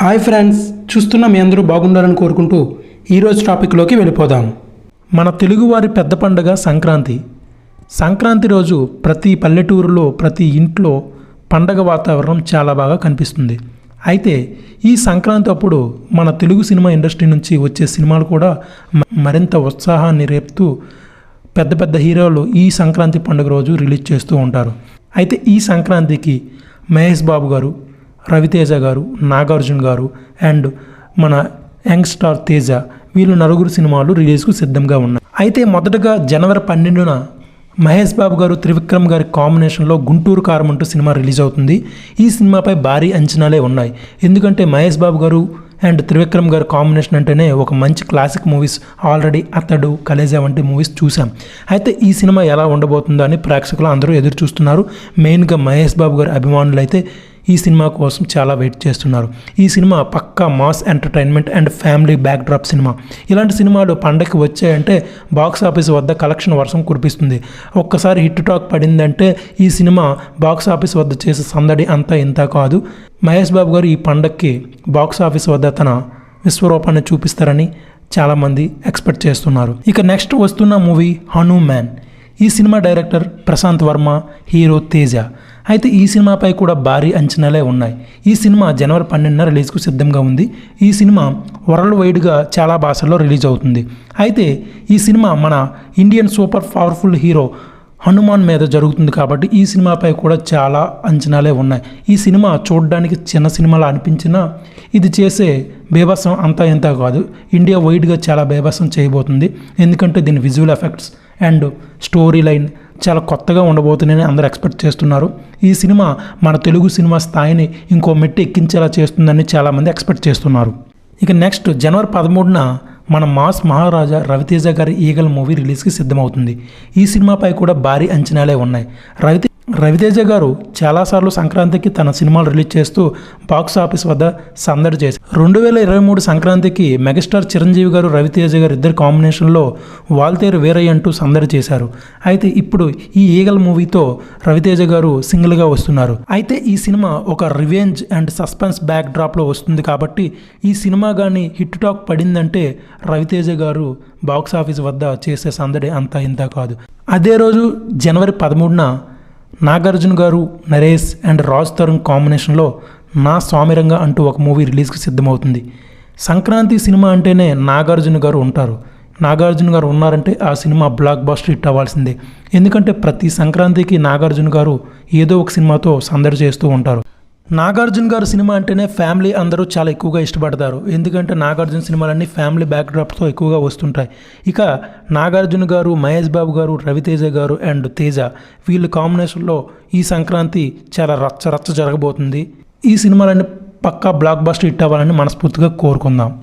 Hi friends చూస్తున్న మీ అందరూ బాగుండాలని కోరుకుంటూ ఈరోజు టాపిక్లోకి వెళ్ళిపోదాం. మన తెలుగువారి పెద్ద పండుగ సంక్రాంతి. సంక్రాంతి రోజు ప్రతి పల్లెటూరులో ప్రతి ఇంట్లో పండగ వాతావరణం చాలా బాగా కనిపిస్తుంది. అయితే ఈ సంక్రాంతి అప్పుడు మన తెలుగు సినిమా ఇండస్ట్రీ నుంచి వచ్చే సినిమాలు కూడా మరింత ఉత్సాహాన్ని రేపుతూ పెద్ద పెద్ద హీరోలు ఈ సంక్రాంతి పండుగ రోజు రిలీజ్ చేస్తూ ఉంటారు. అయితే ఈ సంక్రాంతికి మహేష్ బాబు గారు రవితేజ గారు నాగార్జున గారు అండ్ మన యంగ్ స్టార్ తేజ వీళ్ళు నలుగురు సినిమాలు రిలీజ్కు సిద్ధంగా ఉన్నాయి అయితే మొదటగా జనవరి పన్నెండున మహేష్ బాబు గారు త్రివిక్రమ్ గారి కాంబినేషన్లో గుంటూరు కారం అంటూ సినిమా రిలీజ్ అవుతుంది. ఈ సినిమాపై భారీ అంచనాలే ఉన్నాయి. ఎందుకంటే మహేష్ బాబు గారు అండ్ త్రివిక్రమ్ గారి కాంబినేషన్ అంటేనే ఒక మంచి క్లాసిక్ మూవీస్ ఆల్రెడీ అతడు కలేజా వంటి మూవీస్ చూసాం అయితే ఈ సినిమా ఎలా ఉండబోతుందో అని ప్రేక్షకులు అందరూ ఎదురు చూస్తున్నారు మెయిన్గా మహేష్ బాబు గారి అభిమానులు అయితే ఈ సినిమా కోసం చాలా వెయిట్ చేస్తున్నారు. ఈ cinema Pakka mass entertainment and family backdrop cinema. ఇలాంటి సినిమాలు పండగకి వచ్చాయంటే బాక్స్ ఆఫీస్ వద్ద కలెక్షన్ వర్షం కురిపిస్తుంది. ఒక్కసారి హిట్ టాక్ పడిందంటే ఈ సినిమా బాక్స్ ఆఫీస్ వద్ద చేసే సందడి అంతా ఇంత కాదు. మహేష్ బాబు గారు ఈ పండగకి బాక్స్ ఆఫీస్ వద్ద తన విశ్వరూపాన్ని చూపిస్తారని చాలామంది ఎక్స్పెక్ట్ చేస్తున్నారు. ఇక నెక్స్ట్ వస్తున్న మూవీ హనుమాన్. ఈ cinema director Prashanth Varma hero Teja. అయితే ఈ సినిమాపై కూడా భారీ అంచనాలే ఉన్నాయి. ఈ సినిమా జనవరి పన్నెండున రిలీజ్కు సిద్ధంగా ఉంది. ఈ సినిమా వరల్డ్ వైడ్గా చాలా భాషల్లో రిలీజ్ అవుతుంది. అయితే ఈ సినిమా మన Indian super powerful hero Hanuman మీద జరుగుతుంది కాబట్టి ఈ సినిమాపై కూడా చాలా అంచనాలే ఉన్నాయి. ఈ సినిమా చూడడానికి చిన్న సినిమాలా అనిపించినా ఇది చేసే బేభత్సం అంతా ఇంత కాదు. ఇండియా వైడ్గా చాలా బేభత్సం చేయబోతుంది. ఎందుకంటే దీని visual effects and story line చాలా కొత్తగా ఉండబోతుందని అందరూ ఎక్స్పెక్ట్ చేస్తున్నారు. ఈ సినిమా మన తెలుగు సినిమా స్థాయిని ఇంకో మెట్టు ఎక్కించేలా చేస్తుందని చాలామంది ఎక్స్పెక్ట్ చేస్తున్నారు. ఇక నెక్స్ట్ జనవరి పదమూడున మన మాస్ మహారాజా రవితేజ గారి ఈగల్ మూవీ రిలీజ్కి సిద్ధమవుతుంది. ఈ సినిమాపై కూడా భారీ అంచనాలే ఉన్నాయి. రవితే రవితేజ గారు చాలాసార్లు సంక్రాంతికి తన సినిమాలు రిలీజ్ చేస్తూ బాక్స్ ఆఫీస్ వద్ద సందడి చేశారు. రెండు వేల ఇరవై మూడు సంక్రాంతికి మెగాస్టార్ చిరంజీవి గారు రవితేజ గారు ఇద్దరు కాంబినేషన్లో వాల్తేరు వేరే అంటూ సందడి చేశారు. అయితే ఇప్పుడు ఈ ఈగల్ మూవీతో రవితేజ గారు సింగిల్గా వస్తున్నారు. అయితే ఈ సినిమా ఒక రివెంజ్ అండ్ సస్పెన్స్ బ్యాక్ డ్రాప్లో వస్తుంది కాబట్టి ఈ సినిమా కానీ హిట్ టాక్ పడిందంటే రవితేజ గారు బాక్స్ ఆఫీస్ వద్ద చేసే సందడి అంతా ఇంత కాదు. అదే రోజు జనవరి పదమూడున నాగార్జున గారు నరేష్ అండ్ రాజ్ తరుణ్ కాంబినేషన్లో నా స్వామిరంగా అంటూ ఒక మూవీ రిలీజ్కి సిద్ధమవుతుంది. సంక్రాంతి సినిమా అంటేనే నాగార్జున గారు ఉంటారు. నాగార్జున గారు ఉన్నారంటే ఆ సినిమా బ్లాక్ బాస్టర్ హిట్ అవ్వాల్సిందే. ఎందుకంటే ప్రతి సంక్రాంతికి నాగార్జున గారు ఏదో ఒక సినిమాతో సందడి చేస్తూ ఉంటారు. నాగార్జున గారు సినిమా అంటేనే ఫ్యామిలీ అందరూ చాలా ఎక్కువగా ఇష్టపడతారు. ఎందుకంటే నాగార్జున సినిమాలన్నీ ఫ్యామిలీ బ్యాక్డ్రాప్తో ఎక్కువగా వస్తుంటాయి. ఇక నాగార్జున గారు మహేష్ బాబు గారు రవితేజ గారు అండ్ తేజ వీళ్ళ కాంబినేషన్లో ఈ సంక్రాంతి చాలా రచ్చ రచ్చ జరగబోతుంది. ఈ సినిమాలన్నీ పక్కా బ్లాక్ బస్టర్ హిట్ అవ్వాలని మనస్ఫూర్తిగా కోరుకుందాం.